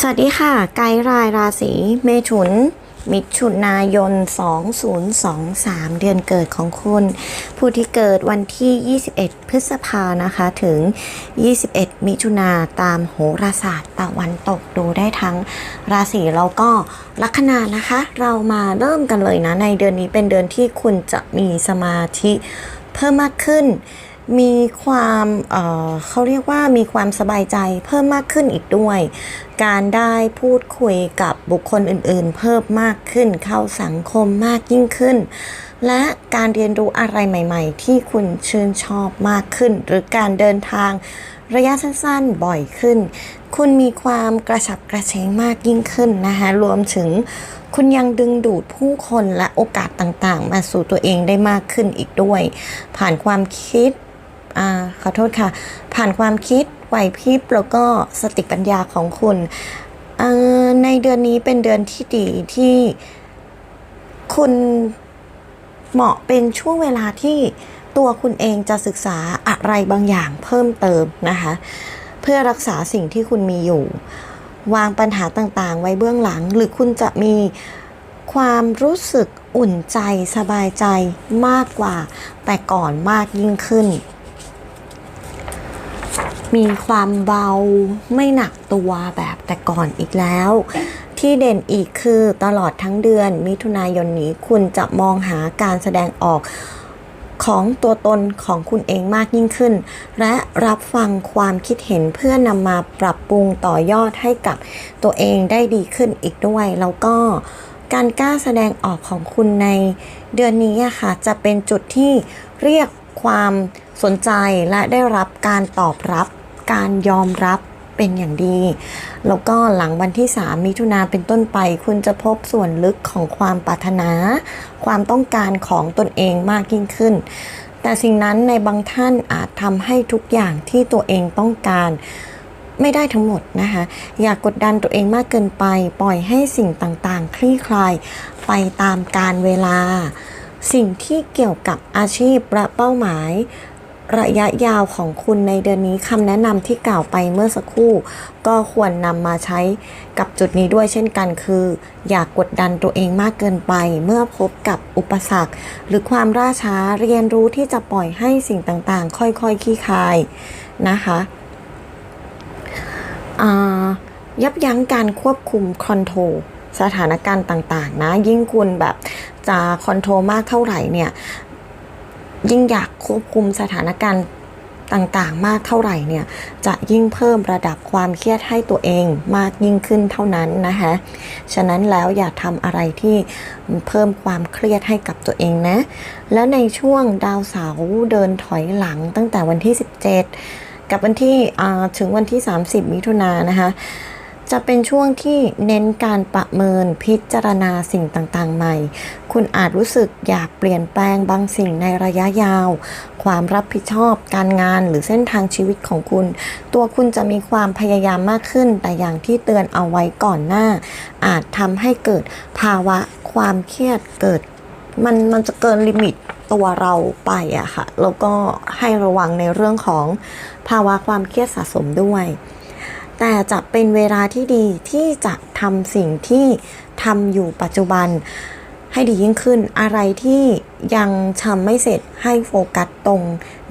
สวัสดีค่ะ ไกด์รายราศีเมถุน มิถุนายน 2023 เดือนเกิดของคุณ ผู้ที่เกิดวันที่ 21 พฤษภานะคะ ถึง 21 มิถุนาตามโหราศาสตร์ตะวันตกดูได้ทั้งราศีแล้วก็ลัคนานะคะ เรามาเริ่มกันเลยนะ ในเดือนนี้เป็นเดือนที่คุณจะมีสมาธิเพิ่มมากขึ้น มีความเเขาเรียกว่ามีความสบายใจเพิ่มมากขึ้นอีกด้วย การได้พูดคุยกับบุคคลอื่นๆ เพิ่มมากขึ้นเข้าสังคมมากยิ่งขึ้น และการเรียนรู้อะไรใหม่ ๆ ที่คุณชื่นชอบมากขึ้น หรือการเดินทางระยะสั้นๆบ่อยขึ้น คุณมีความกระฉับกระเฉงมากยิ่งขึ้นนะคะรวมถึงคุณยังดึงดูดผู้คนและโอกาสต่างๆ มาสู่ตัวเองได้มากขึ้นอีกด้วย ผ่านความคิด อ่าขอโทษค่ะ ผ่านความคิดไหวพริบแล้วก็สติปัญญาของคุณในเดือนนี้เป็นเดือนที่ดีที่คุณเหมาะเป็นช่วงเวลาที่ตัวคุณเองจะศึกษาอะไรบางอย่างเพิ่มเติมนะคะ เพื่อรักษาสิ่งที่คุณมีอยู่ วางปัญหาต่างๆ ไว้เบื้องหลัง หรือคุณจะมีความรู้สึกอุ่นใจสบายใจมากกว่า แต่ก่อนมากยิ่งขึ้น มีความเบาไม่หนักตัวแบบแต่ก่อนอีกแล้ว ที่เด่นอีกคือตลอดทั้งเดือน มิถุนายนนี้คุณจะมองหาการแสดงออกของตัวตนของคุณเองมากยิ่งขึ้น และรับฟังความคิดเห็นเพื่อนำมาปรับปรุงต่อยอดให้กับตัวเองได้ดีขึ้นอีกด้วย แล้วก็การกล้าแสดงออกของคุณในเดือนนี้ค่ะจะเป็นจุดที่เรียก ความสนใจและได้รับการตอบรับ การยอมรับเป็นอย่างดี แล้วก็หลังวันที่ 3 มิถุนาเป็นต้นไป คุณจะพบส่วนลึกของความปรารถนา ความต้องการของตนเองมากยิ่งขึ้น แต่สิ่งนั้นในบางท่านอาจทำให้ทุกอย่างที่ตัวเองต้องการไม่ได้ทั้งหมดนะคะ อย่ากกดดันตัวเองมากเกินไป ปล่อยให้สิ่งต่างๆ คลี่คลายไปตามการเวลา สิ่งที่เกี่ยวกับอาชีพและเป้าหมาย ระยะยาวของคุณในเดือนนี้คำแนะนำที่กล่าวไปเมื่อสักครู่ ก็ควรนำมาใช้กับจุดนี้ด้วยเช่นกันคือ อย่ากกดดันตัวเองมากเกินไป เมื่อพบกับอุปสรรค หรือความล่าช้าเรียนรู้ที่จะปล่อยให้สิ่งต่างๆ ค่อยๆคลี่คลายนะคะยับยั้งการควบคุมคอนโทรลสถานการณ์ต่าง ๆ นะ ยิ่งคุณแบบ จะคอนโทรลมากเท่าไหร่เนี่ย ยิ่งอยากควบคุมสถานการณ์ต่างๆ มากเท่าไหร่เนี่ย จะยิ่งเพิ่มระดับความเครียดให้ตัวเองมากยิ่งขึ้นเท่านั้นนะคะฉะนั้นแล้วอย่าทำอะไรที่เพิ่มความเครียดให้กับตัวเองนะ แล้วในช่วงดาวเสาร์เดินถอยหลังตั้งแต่วันที่ 17 กับวันที่ถึงวันที่ 30 มิถุนายนนะคะ จะเป็นช่วงที่เน้นการประเมินพิจารณาสิ่งต่างๆ ใหม่ คุณอาจรู้สึกอยากเปลี่ยนแปลงบางสิ่งในระยะยาว ความรับผิดชอบการงานหรือเส้นทางชีวิตของคุณ ตัวคุณจะมีความพยายามมากขึ้น แต่อย่างที่เตือนเอาไว้ก่อนหน้า อาจทำให้เกิดภาวะความเครียดเกิด มันมันจะเกินลิมิตตัวเราไปอะค่ะ แล้วก็ให้ระวังในเรื่องของภาวะความเครียดสะสมด้วย แต่จะเป็นเวลาที่ดีที่จะทำสิ่งที่ทำอยู่ปัจจุบัน ให้ดียิ่งขึ้นอะไรที่ยังทำไม่เสร็จให้โฟกัสตรง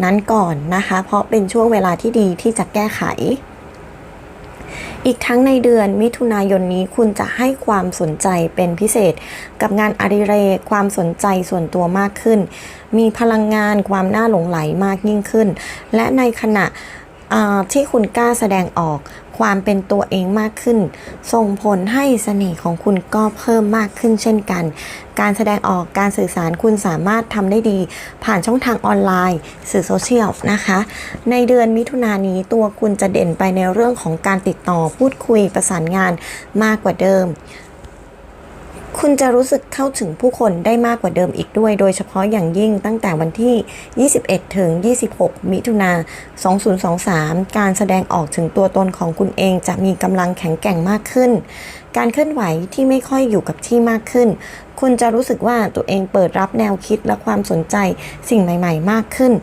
นั้นก่อนนะคะ เพราะเป็นช่วงเวลาที่ดีที่จะแก้ไข อีกทั้งในเดือนมิถุนายนนี้คุณจะให้ความสนใจเป็นพิเศษ กับงานอดิเรกความสนใจส่วนตัวมากขึ้น มีพลังงานความน่าหลงไหลมากยิ่งขึ้น และในขณะ ที่คุณกล้าแสดงออกความเป็นตัวเองมากขึ้น ส่งผลให้เสน่ห์ของคุณก็เพิ่มมากขึ้นเช่นกัน การแสดงออกการสื่อสารคุณสามารถทำได้ดี ผ่านช่องทางออนไลน์ สื่อโซเชียลนะคะ ในเดือนมิถุนายนนี้ตัวคุณจะเด่นไปในเรื่องของการติดต่อพูดคุยประสานงานมากกว่าเดิม คุณจะรู้สึกเข้าถึงผู้คนได้มากกว่าเดิมอีกด้วย โดยเฉพาะอย่างยิ่งตั้งแต่วันที่ 21 ถึง 26 มิถุนา 2023 การแสดงออกถึงตัวตนของคุณเองจะมีกำลังแข็งแกร่งมากขึ้น การเคลื่อนไหวที่ไม่ค่อยอยู่กับที่มากขึ้น คุณจะรู้สึกว่าตัวเองเปิดรับแนวคิดและความสนใจสิ่งใหม่ ๆ มากขึ้น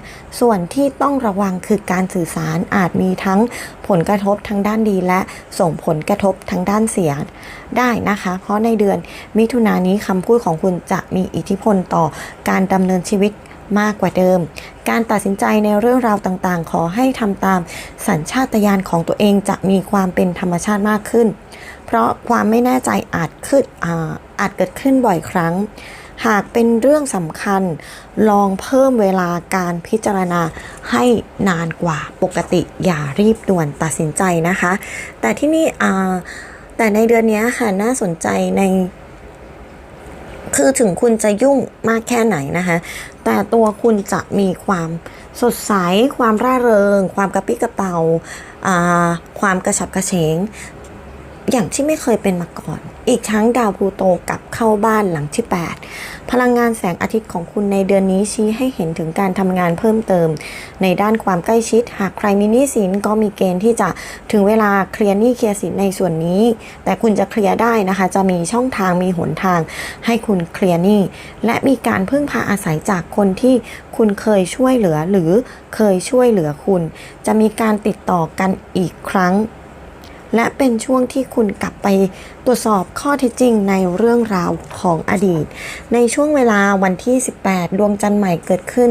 ส่วนที่ต้องระวังคือการสื่อสารอาจมีทั้งผลกระทบทางด้านดีและส่งผลกระทบทางด้านเสียได้นะคะ เพราะในเดือนมิถุนายนนี้คำพูดของคุณจะมีอิทธิพลต่อการดำเนินชีวิตมากกว่าเดิม การตัดสินใจในเรื่องราวต่างๆ ขอให้ทำตามสัญชาตญาณของตัวเองจะมีความเป็นธรรมชาติมากขึ้น ราะความไม่แน่ใจอาจขึ้นอาอาจเกิดขึ้นบ่อยครั้ง หากเป็นเรื่องสำคัญลองเพิ่มเวลาการพิจารณาให้นานกว่าปกติอย่ารีบด่วนตัดสินใจนะคะ แต่ที่นี่แต่ในเดือนนี้ค่ะน่าสนใจในคือถึงคุณจะยุ่งมากแค่ไหนนะคะ แต่ตัวคุณจะมีความสดใส ความร่าเริง ความกระปี้กระเป๋า ความกระฉับกระเฉง อย่างที่ไม่เคยเป็นมาก่อน อีกทั้งดาวพลูโตกลับเข้าบ้านหลังที่ 8 พลังงานแสงอาทิตย์ของคุณในเดือนนี้ชี้ให้เห็นถึงการทำงานเพิ่มเติม ในด้านความใกล้ชิด หากใครมีหนี้สินก็มีเกณฑ์ที่จะถึงเวลาเคลียร์หนี้เคลียร์สินในส่วนนี้ แต่คุณจะเคลียร์ได้นะคะ จะมีช่องทางมีหนทาง ให้คุณเคลียร์หนี้และมีการพึ่งพาอาศัยจากคนที่คุณเคยช่วยเหลือหรือเคยช่วยเหลือคุณ จะมีการติดต่อกันอีกครั้ง และเป็นช่วงที่คุณกลับไปตรวจสอบข้อเท็จจริงในเรื่องราวของอดีต ในช่วงเวลาวันที่ 18 ดวงจันทร์ใหม่เกิดขึ้น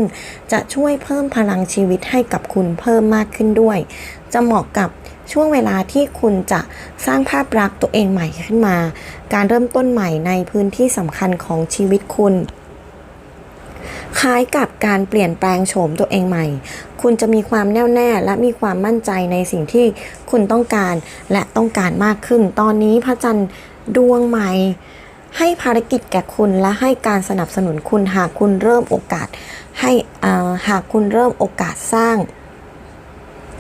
จะช่วยเพิ่มพลังชีวิตให้กับคุณเพิ่มมากขึ้นด้วย จะเหมาะกับช่วงเวลาที่คุณจะสร้างภาพลักษณ์ตัวเองใหม่ขึ้นมา การเริ่มต้นใหม่ในพื้นที่สำคัญของชีวิตคุณ คล้ายกับการเปลี่ยนแปลงโฉมตัวเองใหม่ คุณจะมีความแน่วแน่และมีความมั่นใจในสิ่งที่คุณต้องการและต้องการมากขึ้น ตอนนี้พระจันทร์ดวงใหม่ให้ภารกิจแก่คุณและให้การสนับสนุนคุณหากคุณเริ่มโอกาส ให้อ่าหากคุณเริ่มโอกาสสร้าง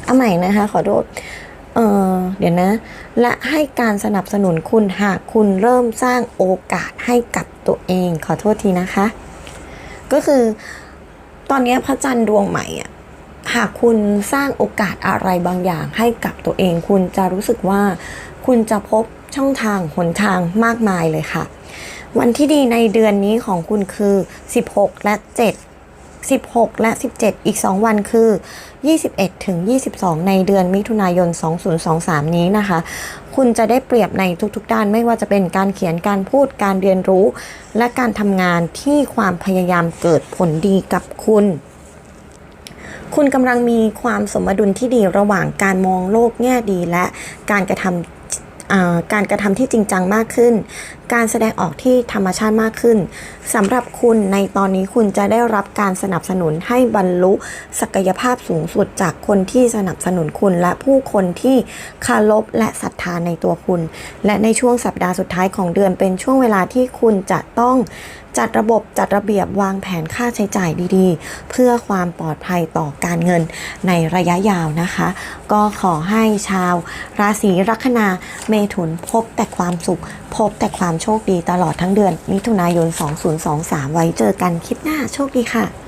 เอาใหม่นะคะขอโทษเออเดี๋ยวนะ และให้การสนับสนุนคุณหากคุณเริ่มสร้างโอกาสให้กับตัวเอง ขอโทษทีนะคะ ก็คือ ตอนนี้พระจันทร์ดวงใหม่อะหากคุณสร้างโอกาสอะไรบางอย่างให้กับตัวเอง คุณจะรู้สึกว่าคุณจะพบช่องทางหนทางมากมายเลยค่ะ วันที่ดีในเดือนนี้ของคุณคือ 16 และ 7 16 และ 17 อีก 2 วันคือ 21 ถึง 22 ในเดือนมิถุนายน 2023 นี้นะคะ คุณจะได้เปรียบในทุกๆ ด้านไม่ว่าจะเป็นการเขียนการพูดการเรียนรู้ และการทำงานที่ความพยายามเกิดผลดีกับคุณคุณกำลังมีความสมดุลที่ดีระหว่างการมองโลกแง่ดีและการกระทำการกระทำที่จริงจังมากขึ้น การแสดงออกที่ธรรมชาติมากขึ้นสำหรับคุณในตอนนี้คุณจะได้รับการสนับสนุนให้บรรลุศักยภาพสูงสุดจากคนที่สนับสนุนคุณและผู้คนที่คารพและศรัทธาในตัวคุณ และในช่วงสัปดาห์สุดท้ายของเดือนเป็นช่วงเวลาที่คุณจะต้องจัดระบบจัดระเบียบวางแผนค่าใช้จ่ายดีๆ เพื่อความปลอดภัยต่อการเงินในระยะยาวนะคะ ก็ขอให้ชาวราศีลัคนาเมถุนพบแต่ความสุข พบแต่ความโชคดีตลอดทั้งเดือนมิถุนายน 2023 ไว้เจอกันคลิปหน้าโชคดีค่ะ